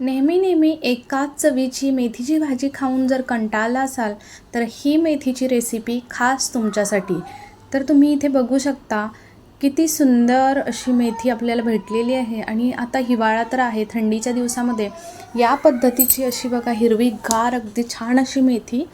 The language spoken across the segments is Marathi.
नेहमी नेहमी एकाच चवीची मेथीची भाजी खाऊन जर कंटाळला असाल तर ही मेथीची रेसिपी खास तुमच्यासाठी. तर तुम्ही इथे बघू शकता किती सुंदर अशी मेथी आपल्याला भेटलेली आहे. आणि आता हिवाळा तर आहे थंडीच्या दिवसामध्ये. या पद्धतीची अशी बघा हिरवी गार अगदी छान अशी मेथी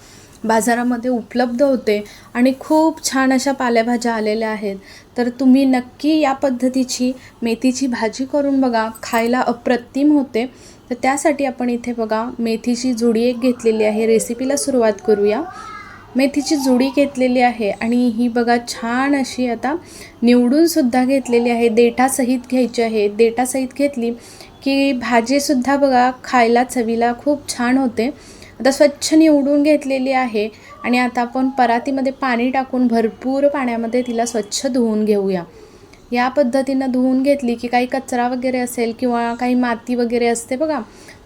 बाजारामध्ये उपलब्ध होते. आणि खूप छान अशा पालेभाज्या आलेल्या आहेत. तर तुम्ही नक्की या पद्धतीची मेथीची भाजी करून बघा खायला अप्रतिम होते. तर त्यासाठी आपण इथे बघा मेथीची जुडी एक घेतलेली आहे. रेसिपीला सुरुवात करूया. मेथीची जुडी घेतलेली आहे आणि ही बघा छान अशी आता निवडूनसुद्धा घेतलेली आहे. देठासहित घ्यायची आहे. देठासहित घेतली की भाजीसुद्धा बघा खायला चवीला खूप छान होते. आता स्वच्छ निवडून घेतलेली आहे आणि आता आपण परातीमध्ये पाणी टाकून भरपूर पाण्यामध्ये तिला स्वच्छ धुवून घेऊया. या पद्धतीनं धुवून घेतली की काही कचरा वगैरे असेल किंवा काही माती वगैरे असते बघा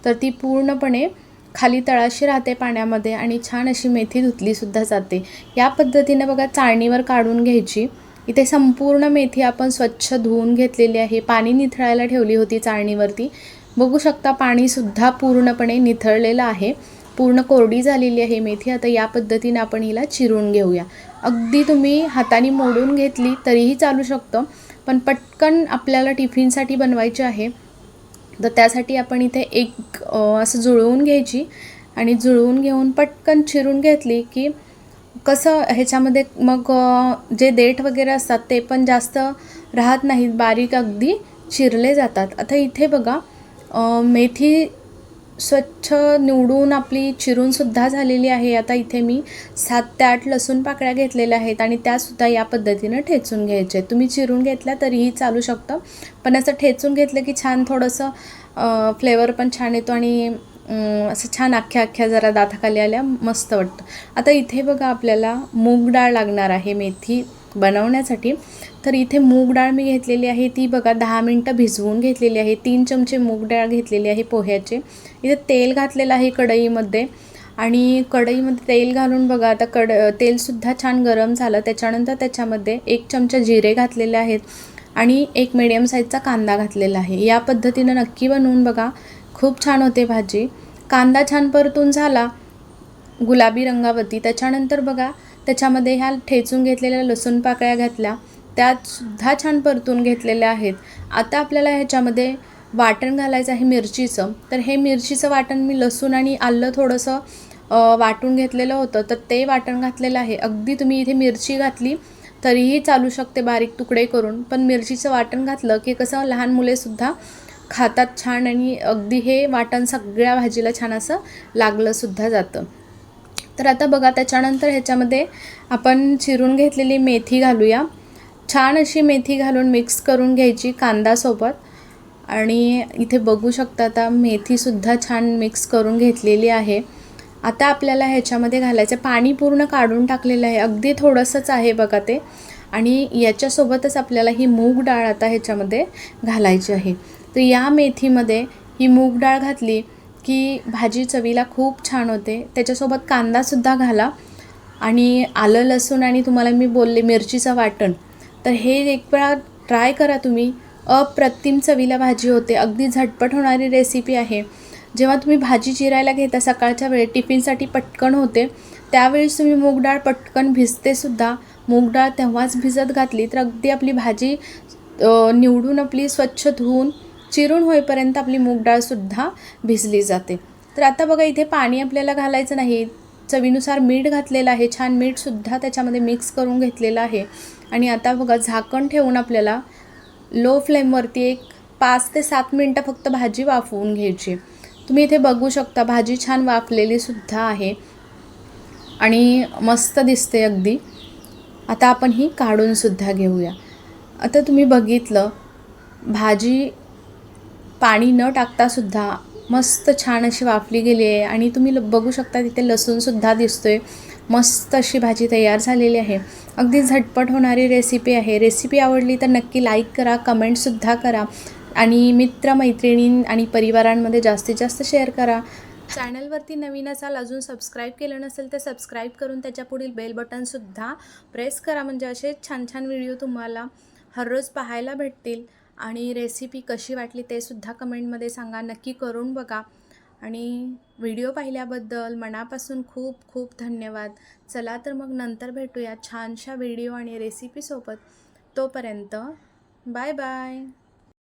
तर ती पूर्णपणे खाली तळाशी राहते पाण्यामध्ये आणि छान अशी मेथी धुतलीसुद्धा जाते. या पद्धतीनं बघा चाळणीवर काढून घ्यायची. इथे संपूर्ण मेथी आपण स्वच्छ धुवून घेतलेली आहे. पाणी निथळायला ठेवली होती चाळणीवरती. बघू शकता पाणीसुद्धा पूर्णपणे निथळलेलं आहे. पूर्ण कोरडी झालेली आहे मेथी. आता या पद्धतीने आपण हिला चिरून घेऊया. अगदी तुम्ही हाताने मोडून घेतली तरीही चालू शकतं. पण पटकन आपल्याला टिफिनसाठी बनवायचे आहे. तर त्यासाठी आपण इथे एक असं जुळवून घ्यायची आणि जुळवून घेऊन पटकन चिरून घेतली की कसं ह्याच्यामध्ये मग जे देठ वगैरे असतात ते पण जास्त राहत नाहीत. बारीक अगदी चिरले जातात. आता इथे बघा मेथी स्वच्छ निवडून आपली चिरूनसुद्धा झालेली आहे. आता इथे मी सात ते आठ लसूण पाकळ्या घेतलेल्या आहेत आणि त्यासुद्धा या पद्धतीनं ठेचून घ्यायचे. तुम्ही चिरून घेतल्या तरीही चालू शकतं. पण असं ठेचून घेतलं की छान थोडंसं फ्लेवर पण छान येतो आणि असं छान अख्ख्या अख्ख्या जरा दाताखाली आल्या मस्त वाटतं. आता इथे बघा आपल्याला मूग डाळ लागणार आहे मेथी. बनवण्यासाठी. तर इथे मूग डाळ मी घेतलेली आहे. ती बघा दहा मिनटं भिजवून घेतलेली आहे. तीन चमचे मूग डाळ घेतलेली आहे पोह्याचे. इथे तेल घातलेलं आहे कढईमध्ये. आणि कढईमध्ये तेल घालून बघा आता कड तेलसुद्धा छान गरम झालं. त्याच्यानंतर त्याच्यामध्ये एक चमचा जिरे घातलेले आहेत. आणि एक मिडियम साईजचा कांदा घातलेला आहे. या पद्धतीनं नक्की बनवून बघा. खूप छान होते भाजी. कांदा छान परतून झाला गुलाबी रंगावरती. त्याच्यानंतर बघा त्याच्यामध्ये ह्या ठेचून घेतलेल्या लसूण पाकळ्या घातल्या. त्यातसुद्धा छान परतून घेतलेल्या आहेत. आता आपल्याला ह्याच्यामध्ये वाटण घालायचं आहे मिरचीचं. तर हे मिरचीचं वाटण मी लसूण आणि आलं थोडंसं वाटून घेतलेलं होतं. तर ते वाटण घातलेलं आहे. अगदी तुम्ही इथे मिरची घातली तरीही चालू शकते बारीक तुकडे करून. पण मिरचीचं वाटण घातलं की कसं लहान मुलेसुद्धा खातात छान आणि अगदी हे वाटण सगळ्या भाजीला छान असं लागलंसुद्धा जातं. तर आता बघा त्याच्यानंतर ह्याच्यामध्ये आपण चिरून घेतलेली मेथी घालूया. छान अशी मेथी घालून मिक्स करून घ्यायची कांदासोबत. आणि इथे बघू शकता आता मेथीसुद्धा छान मिक्स करून घेतलेली आहे. आता आपल्याला ह्याच्यामध्ये घालायचं पाणी पूर्ण काढून टाकलेलं आहे. अगदी थोडंसंच आहे बघा ते. आणि याच्यासोबतच आपल्याला ही मूग डाळ आता ह्याच्यामध्ये घालायची आहे. तर या मेथीमध्ये ही मूग डाळ घातली की भाजी चवीला खूप छान होते. त्याच्यासोबत कांदासुद्धा घाला. आणि आलं लसूण आणि तुम्हाला मी बोलले मिरचीचं वाटण. तर हे एक वेळा ट्राय करा तुम्ही. अप्रतिम चवीला भाजी होते. अगदी झटपट होणारी रेसिपी आहे. जेव्हा तुम्ही भाजी चिरायला घेता सकाळच्या वेळेत टिफिनसाठी पटकन होते. त्यावेळेस तुम्ही मूग डाळ पटकन भिजतेसुद्धा मूग डाळ तेव्हाच भिजत घातली तर अगदी आपली भाजी निवडून आपली स्वच्छ धुवून चिरून होईपर्यंत आपली मूग डाळसुद्धा भिजली जाते. तर आता बघा इथे पाणी आपल्याला घालायचं नाही. चवीनुसार मीठ घातलेलं आहे. छान मीठसुद्धा त्याच्यामध्ये मिक्स करून घेतलेलं आहे. आणि आता बघा झाकण ठेवून आपल्याला लो फ्लेमवरती एक पाच ते सात मिनटं फक्त भाजी वाफवून घ्यायची. तुम्ही इथे बघू शकता भाजी छान वाफलेलीसुद्धा आहे. आणि मस्त दिसते अगदी. आता आपण ही काढूनसुद्धा घेऊया. आता तुम्ही बघितलं भाजी पाणी न टाकतासुद्धा मस्त छान अशी वाफली गेली आहे. आणि तुम्ही बघू शकता तिथे लसूणसुद्धा दिसतोय. मस्त अशी भाजी तयार झालेली आहे. अगदी झटपट होणारी रेसिपी आहे. रेसिपी आवडली तर नक्की लाईक करा कमेंटसुद्धा करा. आणि मित्रमैत्रिणी आणि परिवारांमध्ये जास्तीत जास्त शेअर करा. चॅनलवरती नवीन असाल अजून सबस्क्राईब केलं नसेल तर सबस्क्राईब करून त्याच्या पुढील बेल बटनसुद्धा प्रेस करा. म्हणजे असे छान छान व्हिडिओ तुम्हाला हररोज पाहायला भेटतील. आणि रेसिपी कशी वाटली ते सुद्धा कमेंटमध्ये सांगा. नक्की करून बघा. आणि व्हिडिओ पाहिल्याबद्दल मनापासून खूप खूप धन्यवाद. चला तर मग नंतर भेटूया छानशा व्हिडिओ आणि रेसिपीसोबत तोपर्यंत बाय बाय